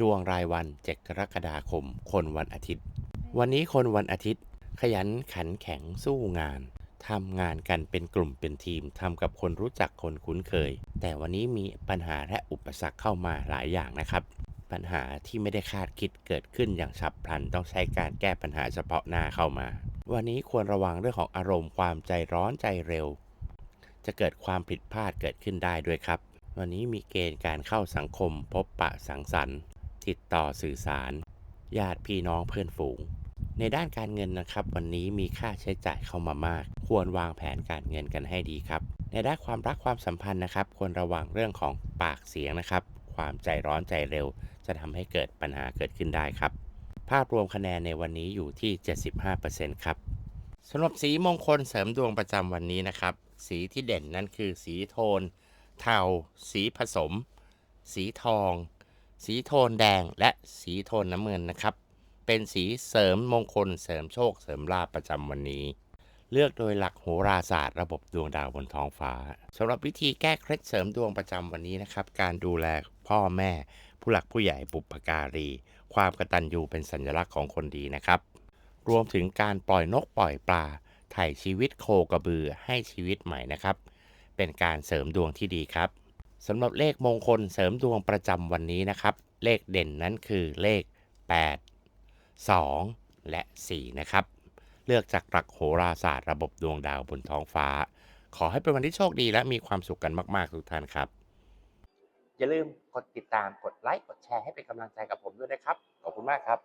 ดวงรายวัน7กรกฎาคม คนวันอาทิตย์ วันนี้คนวันอาทิตย์ ขยันขันแข็งสู้งานทำงานกันเป็นกลุ่มเป็นทีมทำกับคนรู้จักคนคุ้นเคย แต่วันนี้มีปัญหาและอุปสรรคเข้ามาหลายอย่างนะครับ ปัญหาที่ไม่ได้คาดคิดเกิดขึ้นอย่างฉับพลันต้องใช้การแก้ปัญหาเฉพาะหน้าเข้ามา วันนี้ควรระวังเรื่องของอารมณ์ความใจร้อนใจเร็ว จะเกิดความผิดพลาดเกิดขึ้นได้ด้วยครับ วันนี้มีเกณฑ์การเข้าสังคมพบปะสังสรรค์ ติดต่อสื่อสาร ญาติพี่น้องเพื่อนฝูง ในด้านการเงินนะครับ วันนี้มีค่าใช้จ่ายเข้ามามาก ควรวางแผนการเงินกันให้ดีครับ ในด้านความรักความสัมพันธ์นะครับควรระวังเรื่องของปากเสียงนะครับ ความใจร้อนใจเร็ว จะทำให้เกิดปัญหาเกิดขึ้นได้ครับ ภาพรวมคะแนนในวันนี้อยู่ที่ 75%ครับสำหรับสีมงคลเสริมดวงประจำวันนี้นะครับ สีที่เด่นนั่นคือสีโทน เทา สีผสม สีทอง สีโทนแดงและสีโทนน้ำเงินนะครับ เป็นสีเสริมมงคลเสริมโชคเสริมลาภประจำวันนี้ เลือกโดยหลักโหราศาสตร์ระบบดวงดาวบนท้องฟ้าสำหรับวิธีแก้เคล็ดเสริมดวงประจำวันนี้นะครับ การดูแลพ่อแม่ ผู้หลักผู้ใหญ่บุปการี ความกตัญญูเป็นสัญลักษณ์ของคนดีนะครับ รวมถึงการปล่อยนกปล่อยปลาไถ่ชีวิตโคกระบือให้ชีวิตใหม่นะครับ เป็นการเสริมดวงที่ดีครับ สำหรับเลขมงคลเสริมดวงประจำวันนี้นะครับ เลขเด่นนั้นคือเลข 8 2 และ 4 นะครับ เลือกจากหลักโหราศาสตร์ระบบดวงดาวบนท้องฟ้า ขอให้เป็นวันที่โชคดีและมีความสุขกันมาก ๆ ทุกท่านครับ อย่าลืมกดติดตามกดไลค์กดแชร์ให้เป็นกำลังใจกับผมด้วยนะครับ ขอบคุณมากครับ